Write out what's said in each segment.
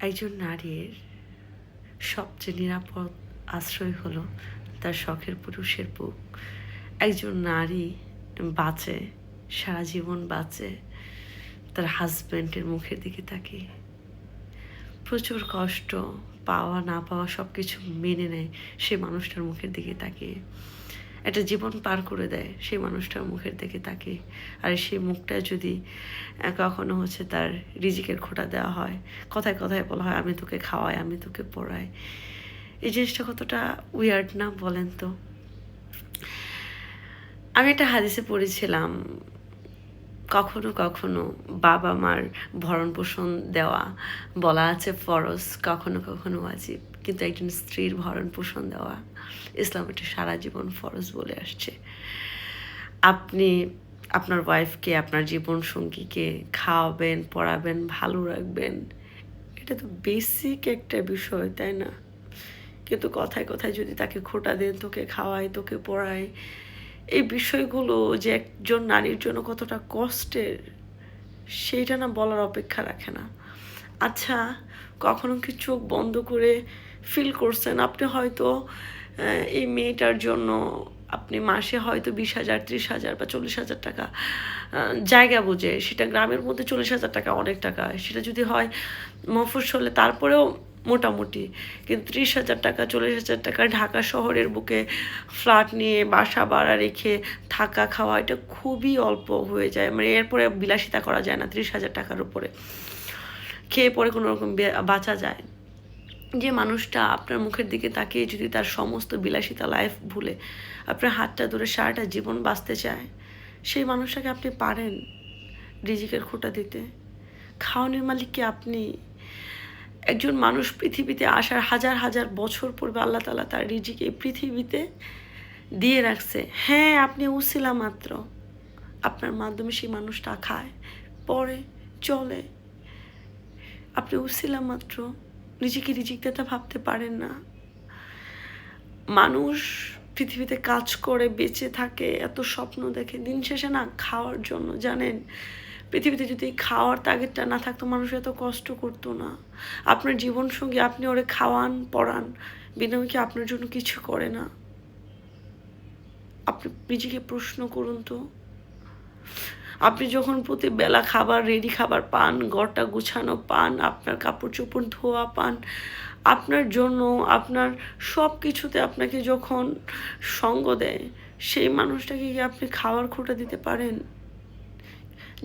একজন নারীর সবচেয়ে নিরাপদ আশ্রয় হলো তার শখের পুরুষের বুক। একজন নারী বাঁচে, সারা জীবন বাঁচে, তার হাজব্যান্ডের মুখের দিকে তাকিয়ে। প্রচুর কষ্ট, পাওয়া, না পাওয়া সব কিছু মেনে নেয় সেই মানুষটার মুখের দিকে তাকিয়ে। একটা জীবন পার করে দেয় সেই মানুষটার মুখের দিকে তাকে। আর সেই মুখটা যদি কখনো হচ্ছে তার রিজিকের খোটা দেওয়া হয়, কথায় কথায় বলা হয়, আমি তোকে খাওয়াই, আমি তোকে পড়াই। এই জিনিসটা কতটা উইয়ার্ড না বলেন তো? আমি একটা হাদিসে পড়েছিলাম কখনো কখনো বাবা মার ভরণ পোষণ দেওয়া বলা আছে, ফরজ, কখনো কখনো ওয়াজিব। কিন্তু একজন স্ত্রীর ভরণ পোষণ দেওয়া ইসলাম এটা সারা জীবন ফরজ বলে আসছে। আপনি আপনার ওয়াইফকে আপনার জীবন সঙ্গীকে খাওয়াবেন, পড়াবেন, ভালো রাখবেন, এটা তো বেসিক একটা বিষয়, তাই না? কিন্তু কথায় কথায় যদি তাকে খোটা দেন, তোকে খাওয়ায়, তোকে পড়ায় এই বিষয়গুলো যে একজন নারীর জন্য কতটা কষ্টের, সেইটা না বলার অপেক্ষা রাখে না। আচ্ছা কখনো কি চোখ বন্ধ করে ফিল করছেন? আপনি হয়তো এই মেয়েটার জন্য আপনি মাসে হয়তো বিশ হাজার, ত্রিশ হাজার বা চল্লিশ হাজার টাকা জায়গা বুঝে, সেটা গ্রামের মধ্যে চল্লিশ হাজার টাকা অনেক টাকা। সেটা যদি হয় মফস্বলে, তারপরেও মোটামুটি। কিন্তু ত্রিশ হাজার টাকা, চল্লিশ হাজার টাকা ঢাকা শহরের বুকে ফ্ল্যাট নিয়ে বাসা ভাড়া রেখে থাকা, খাওয়া, এটা খুবই অল্প হয়ে যায়। মানে এরপরে বিলাসিতা করা যায় না ত্রিশ হাজার টাকার উপরে। খেয়ে পরে কোনো রকম বাঁচা যায়। যে মানুষটা আপনার মুখের দিকে তাকিয়ে যদি তার সমস্ত বিলাসিতা লাইফ ভুলে আপনার হাতটা ধরে সারাটা জীবন বাঁচতে চায়, সেই মানুষটাকে আপনি পারেন রিজিকের খোটা দিতে। খাওয়ানোর মালিক কি আপনি? একজন মানুষ পৃথিবীতে আসার হাজার হাজার বছর পূর্বে আল্লাহ তালা তার রিজিক এই পৃথিবীতে দিয়ে রাখছে। হ্যাঁ আপনি উসিলা মাত্র। আপনার মাধ্যমে সেই মানুষটা খায় পরে চলে। আপনি উসিলা মাত্র। নিজেকে রিজিক দাতা ভাবতে পারেন না। মানুষ পৃথিবীতে কাজ করে, বেঁচে থাকে, এত স্বপ্ন দেখে, দিন শেষে না খাওয়ার জন্য, জানেন? পৃথিবীতে যদি খাওয়ার তাগিদটা না থাকতো, মানুষ এত কষ্ট করতো না। আপনার জীবন সঙ্গী আপনি ওরে খাওয়ান, পড়ান বিনিময়ে কি আপনার জন্য কিছু করে না। আপনি নিজেকে প্রশ্ন করুন তো। আপনি যখন প্রতি বেলা খাবার, রেডি খাবার পান, ঘরটা গুছানো পান, আপনার কাপড় চোপড় ধোয়া পান, আপনার জন্য, আপনার সব কিছুতে আপনাকে যখন সঙ্গ দেয়, সেই মানুষটাকে কি আপনি খাওয়ার খোটা দিতে পারেন?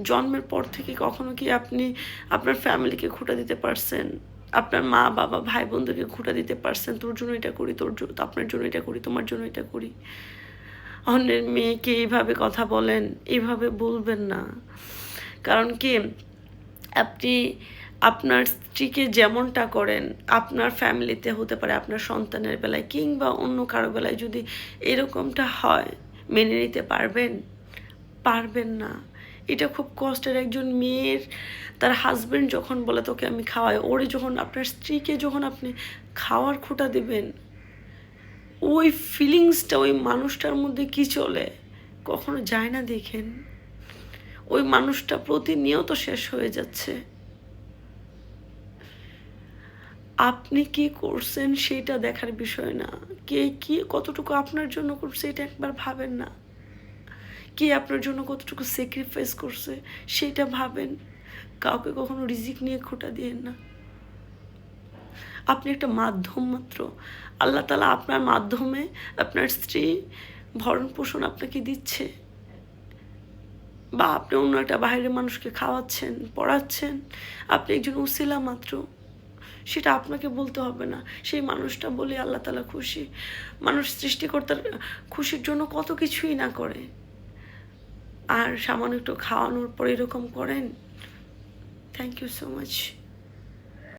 জন্মের পর থেকে কখনো কি আপনি আপনার ফ্যামিলিকে খুঁটা দিতে পারছেন? আপনার মা, বাবা, ভাই, বোনদেরকে খুঁটা দিতে পারছেন? তোর জন্য এটা করি, তোর জন্য আপনার জন্য এটা করি, তোমার জন্য এটা করি। অন্যের মেয়েকে এইভাবে কথা বলেন, এইভাবে বলবেন না। কারণ কি? আপনি, আপনার স্ত্রীকে যেমনটা করেন, আপনার ফ্যামিলিতে হতে পারে আপনার সন্তানের বেলায় কিংবা অন্য কারও বেলায় যদি এরকমটা হয়, মেনে নিতে পারবেন? পারবেন না। এটা খুব কষ্টের একজন মেয়ের, তার হাজব্যান্ড যখন বলে তোকে আমি খাওয়াই, ওরে যখন আপনার স্ত্রীকে যখন আপনি খাওয়ার খোটা দেবেন, ওই ফিলিংসটা ওই মানুষটার মধ্যে কি চলে? কখনো যায় না দেখেন। ওই মানুষটা প্রতিনিয়ত শেষ হয়ে যাচ্ছে। আপনি কি করছেন সেটা দেখার বিষয় না। কে কি, কতটুকু আপনার জন্য করছে, এটা একবার ভাবেন না। কে আপনার জন্য কতটুকু স্যাক্রিফাইস করছে, সেটা ভাবেন। কাউকে কখনো রিজিক নিয়ে খোটা দিয়েন না। আপনি একটা মাধ্যম মাত্র। আল্লাহ তালা আপনার মাধ্যমে আপনার স্ত্রী ভরণ পোষণ আপনাকে দিচ্ছে। বা আপনি অন্য একটা বাইরের মানুষকে খাওয়াচ্ছেন, পড়াচ্ছেন, আপনি একজন উসিলা মাত্র। সেটা আপনাকে বলতে হবে না। সেই মানুষটা বলে আল্লাহ তালা খুশি। মানুষ সৃষ্টিকর্তার খুশির জন্য কত কিছুই না করে। আর সামান্য একটু খাওয়ানোর পর এরকম করেন? Thank you so much